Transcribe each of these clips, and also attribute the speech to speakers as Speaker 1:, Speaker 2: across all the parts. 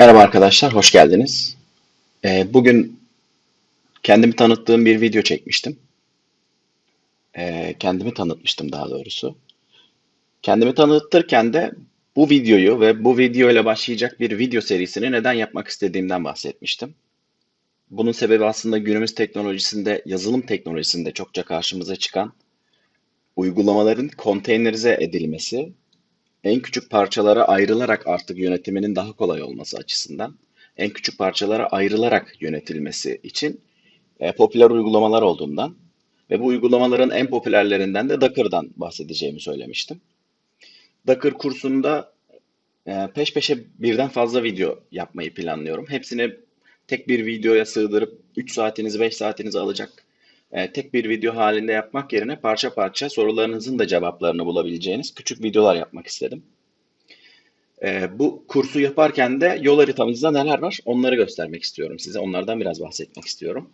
Speaker 1: Merhaba arkadaşlar, hoş geldiniz. Ee, bugün kendimi tanıttığım bir video çekmiştim. Ee, kendimi tanıtmıştım daha doğrusu. Kendimi tanıtırken de bu videoyu ve bu video ile başlayacak bir video serisini neden yapmak istediğimden bahsetmiştim. Bunun sebebi aslında günümüz teknolojisinde, yazılım teknolojisinde çokça karşımıza çıkan uygulamaların konteynerize edilmesi en küçük parçalara ayrılarak artık yönetiminin daha kolay olması açısından en küçük parçalara ayrılarak yönetilmesi için e, popüler uygulamalar olduğundan ve bu uygulamaların en popülerlerinden de Docker'dan bahsedeceğimi söylemiştim. Docker kursunda e, peş peşe birden fazla video yapmayı planlıyorum. Hepsini tek bir videoya sığdırıp 3 saatinizi 5 saatinizi alacak e, tek bir video halinde yapmak yerine parça parça sorularınızın da cevaplarını bulabileceğiniz küçük videolar yapmak istedim. E, bu kursu yaparken de yol haritamızda neler var onları göstermek istiyorum size. Onlardan biraz bahsetmek istiyorum.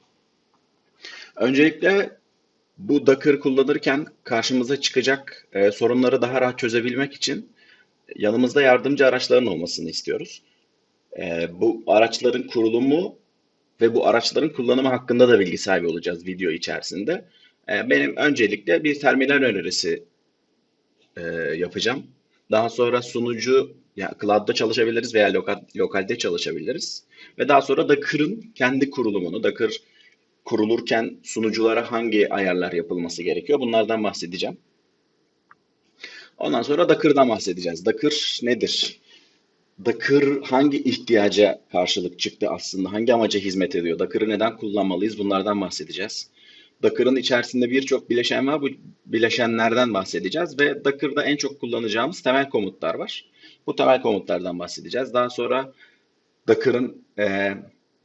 Speaker 1: Öncelikle bu Docker kullanırken karşımıza çıkacak e, sorunları daha rahat çözebilmek için yanımızda yardımcı araçların olmasını istiyoruz. Bu araçların kurulumu ve bu araçların kullanımı hakkında da bilgi sahibi olacağız video içerisinde. E, benim öncelikle bir terminal önerisi e, yapacağım. Daha sonra sunucu ya cloud'da çalışabiliriz veya lokal, lokalde çalışabiliriz. Ve daha sonra Docker'ın kendi kurulumunu, Docker kurulurken sunuculara hangi ayarlar yapılması gerekiyor bunlardan bahsedeceğim. Ondan sonra Docker'dan bahsedeceğiz. Docker nedir? Docker hangi ihtiyaca karşılık çıktı aslında? Hangi amaca hizmet ediyor? Docker'ı neden kullanmalıyız? Bunlardan bahsedeceğiz. Docker'ın içerisinde birçok bileşen var. Bu bileşenlerden bahsedeceğiz ve Docker'da en çok kullanacağımız temel komutlar var. Bu temel komutlardan bahsedeceğiz. Daha sonra Docker'ın e,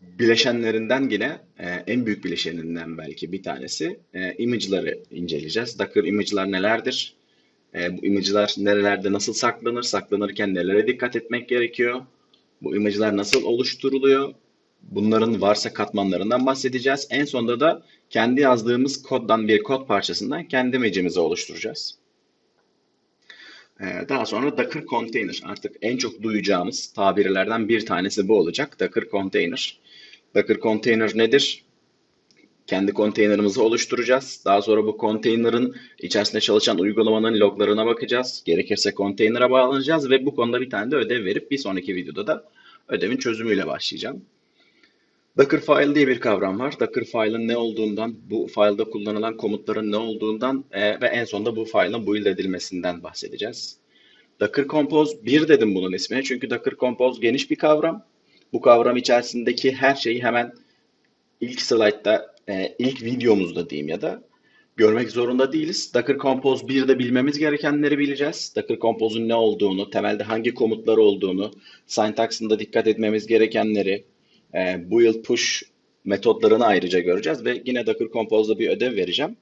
Speaker 1: bileşenlerinden yine e, en büyük bileşeninden belki bir tanesi e, image'ları inceleyeceğiz. Docker image'lar nelerdir? E, bu image'lar nerelerde nasıl saklanır? Saklanırken nelere dikkat etmek gerekiyor? Bu image'lar nasıl oluşturuluyor? Bunların varsa katmanlarından bahsedeceğiz. En sonunda da kendi yazdığımız koddan bir kod parçasından kendi image'imizi oluşturacağız. E, daha sonra Docker Container. Artık en çok duyacağımız tabirlerden bir tanesi bu olacak. Docker Container. Docker Container nedir? Kendi konteynerimizi oluşturacağız. Daha sonra bu konteynerin içerisinde çalışan uygulamanın loglarına bakacağız. Gerekirse konteynere bağlanacağız ve bu konuda bir tane de ödev verip bir sonraki videoda da ödevin çözümüyle başlayacağım. Docker file diye bir kavram var. Docker file'ın ne olduğundan, bu file'da kullanılan komutların ne olduğundan e, ve en sonunda bu file'ın build edilmesinden bahsedeceğiz. Docker Compose 1 dedim bunun ismine çünkü Docker Compose geniş bir kavram. Bu kavram içerisindeki her şeyi hemen ilk slaytta e, ilk videomuzda diyeyim ya da görmek zorunda değiliz. Docker Compose 1'de bilmemiz gerekenleri bileceğiz. Docker Compose'un ne olduğunu, temelde hangi komutları olduğunu, syntax'ında dikkat etmemiz gerekenleri, e, build push metotlarını ayrıca göreceğiz ve yine Docker Compose'da bir ödev vereceğim.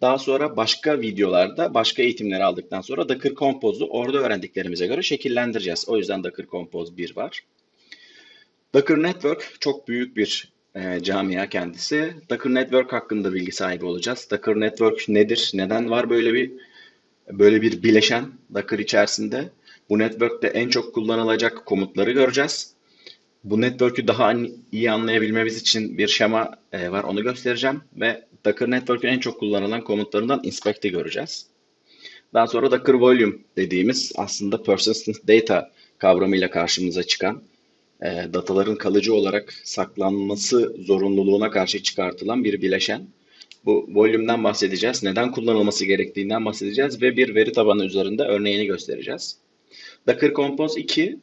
Speaker 1: Daha sonra başka videolarda, başka eğitimleri aldıktan sonra Docker Compose'u orada öğrendiklerimize göre şekillendireceğiz. O yüzden Docker Compose 1 var. Docker Network çok büyük bir e, camia kendisi. Docker Network hakkında bilgi sahibi olacağız. Docker Network nedir? Neden var böyle bir böyle bir bileşen Docker içerisinde? Bu network'te en çok kullanılacak komutları göreceğiz. Bu network'ü daha iyi anlayabilmemiz için bir şema e, var. Onu göstereceğim ve Docker Network'ün en çok kullanılan komutlarından inspect'i göreceğiz. Daha sonra Docker Volume dediğimiz aslında persistent data kavramıyla karşımıza çıkan e, dataların kalıcı olarak saklanması zorunluluğuna karşı çıkartılan bir bileşen. Bu volümden bahsedeceğiz, neden kullanılması gerektiğinden bahsedeceğiz ve bir veri tabanı üzerinde örneğini göstereceğiz. Docker Compose 2,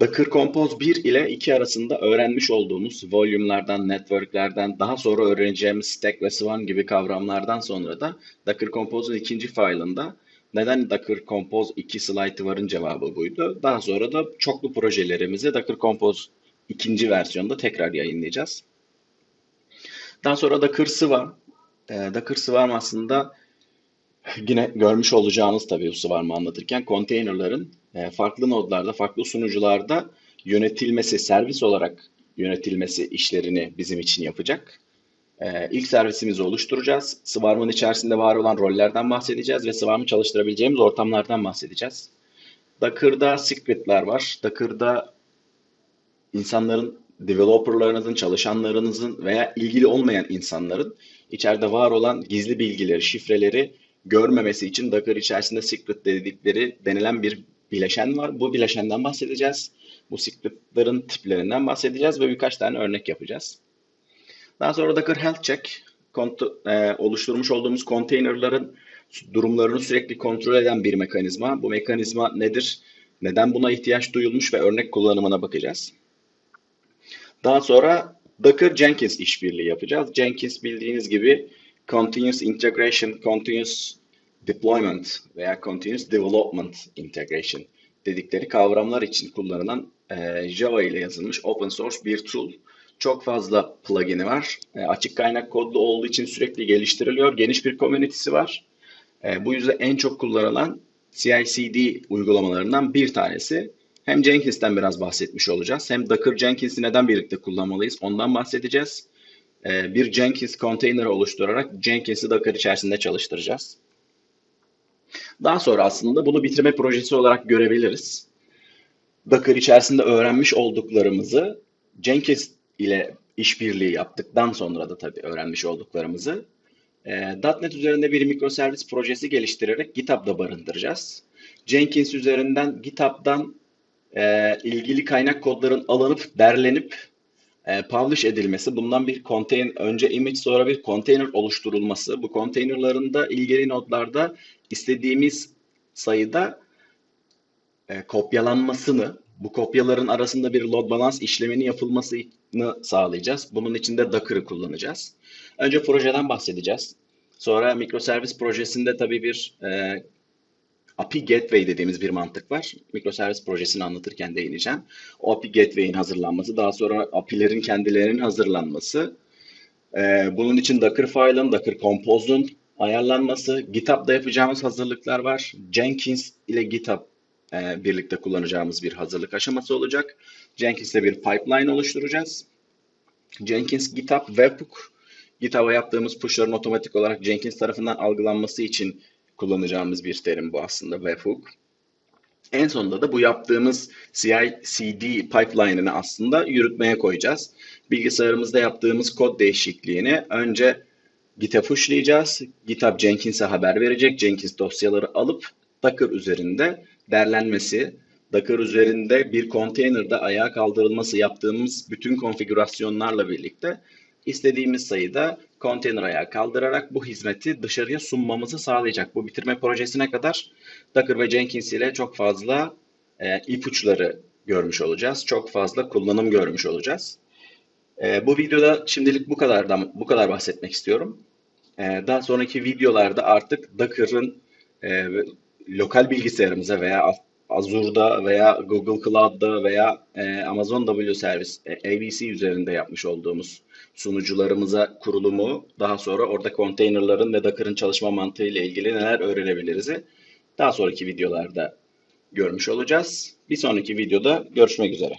Speaker 1: Docker Compose 1 ile 2 arasında öğrenmiş olduğumuz volümlerden, networklerden, daha sonra öğreneceğimiz stack ve swarm gibi kavramlardan sonra da Docker Compose'un ikinci file'ında neden Docker Compose 2 slide varın cevabı buydu. Daha sonra da çoklu projelerimizi Docker Compose ikinci versiyonda tekrar yayınlayacağız. Daha sonra Docker Swarm. Ee, Docker Swarm aslında yine görmüş olacağınız tabii bu Swarm'ı anlatırken konteynerların e, farklı nodlarda, farklı sunucularda yönetilmesi, servis olarak yönetilmesi işlerini bizim için yapacak. Ee, ilk servisimizi oluşturacağız. Swarm'ın içerisinde var olan rollerden bahsedeceğiz ve Swarm'ı çalıştırabileceğimiz ortamlardan bahsedeceğiz. Docker'da script'ler var. Docker'da insanların, developerlarınızın, çalışanlarınızın veya ilgili olmayan insanların içeride var olan gizli bilgileri, şifreleri görmemesi için Docker içerisinde secret dedikleri denilen bir bileşen var. Bu bileşenden bahsedeceğiz. Bu secret'ların tiplerinden bahsedeceğiz ve birkaç tane örnek yapacağız. Daha sonra Docker Health Check e, oluşturmuş olduğumuz konteynerların durumlarını sürekli kontrol eden bir mekanizma. Bu mekanizma nedir? Neden buna ihtiyaç duyulmuş ve örnek kullanımına bakacağız. Daha sonra Docker Jenkins işbirliği yapacağız. Jenkins bildiğiniz gibi Continuous Integration, Continuous Deployment veya Continuous Development Integration dedikleri kavramlar için kullanılan e, Java ile yazılmış open source bir tool. Çok fazla plugin'i var. E, açık kaynak kodlu olduğu için sürekli geliştiriliyor. Geniş bir community'si var. E, bu yüzden en çok kullanılan CI/CD uygulamalarından bir tanesi. Hem Jenkins'ten biraz bahsetmiş olacağız. Hem Docker Jenkins'i neden birlikte kullanmalıyız ondan bahsedeceğiz. E, bir Jenkins container oluşturarak Jenkins'i Docker içerisinde çalıştıracağız. Daha sonra aslında bunu bitirme projesi olarak görebiliriz. Docker içerisinde öğrenmiş olduklarımızı Jenkins ile işbirliği yaptıktan sonra da tabii öğrenmiş olduklarımızı e, .NET üzerinde bir mikroservis projesi geliştirerek GitHub'da barındıracağız. Jenkins üzerinden GitHub'dan e, ilgili kaynak kodların alınıp derlenip e, publish edilmesi, bundan bir container, önce image sonra bir container oluşturulması, bu containerların da ilgili nodlarda istediğimiz sayıda e, kopyalanmasını, bu kopyaların arasında bir load balance işlemini yapılmasını sağlayacağız. Bunun için de Docker'ı kullanacağız. Önce projeden bahsedeceğiz. Sonra mikroservis projesinde tabii bir e, API Gateway dediğimiz bir mantık var. Mikroservis projesini anlatırken değineceğim. O API Gateway'in hazırlanması, daha sonra API'lerin kendilerinin hazırlanması. Ee, bunun için Docker file'ın, Docker Compose'un ayarlanması, GitHub'da yapacağımız hazırlıklar var. Jenkins ile GitHub e, birlikte kullanacağımız bir hazırlık aşaması olacak. Jenkins'le bir pipeline oluşturacağız. Jenkins, GitHub, Webhook. GitHub'a yaptığımız push'ların otomatik olarak Jenkins tarafından algılanması için kullanacağımız bir terim bu aslında webhook. En sonunda da bu yaptığımız CI/CD pipeline'ını aslında yürütmeye koyacağız. Bilgisayarımızda yaptığımız kod değişikliğini önce Git'e pushlayacağız. GitHub Jenkins'e haber verecek. Jenkins dosyaları alıp Docker üzerinde derlenmesi, Docker üzerinde bir konteynerda ayağa kaldırılması yaptığımız bütün konfigürasyonlarla birlikte istediğimiz sayıda konteyner ayağı kaldırarak bu hizmeti dışarıya sunmamızı sağlayacak. Bu bitirme projesine kadar Docker ve Jenkins ile çok fazla e, ipuçları görmüş olacağız. Çok fazla kullanım görmüş olacağız. E, bu videoda şimdilik bu kadardan bu kadar bahsetmek istiyorum. E, daha sonraki videolarda artık Docker'ın e, lokal bilgisayarımıza veya Azure'da veya Google Cloud'da veya e, Amazon W Service, e, ABC üzerinde yapmış olduğumuz sunucularımıza kurulumu, daha sonra orada konteynerların ve Docker'ın çalışma mantığı ile ilgili neler öğrenebiliriz daha sonraki videolarda görmüş olacağız. Bir sonraki videoda görüşmek üzere.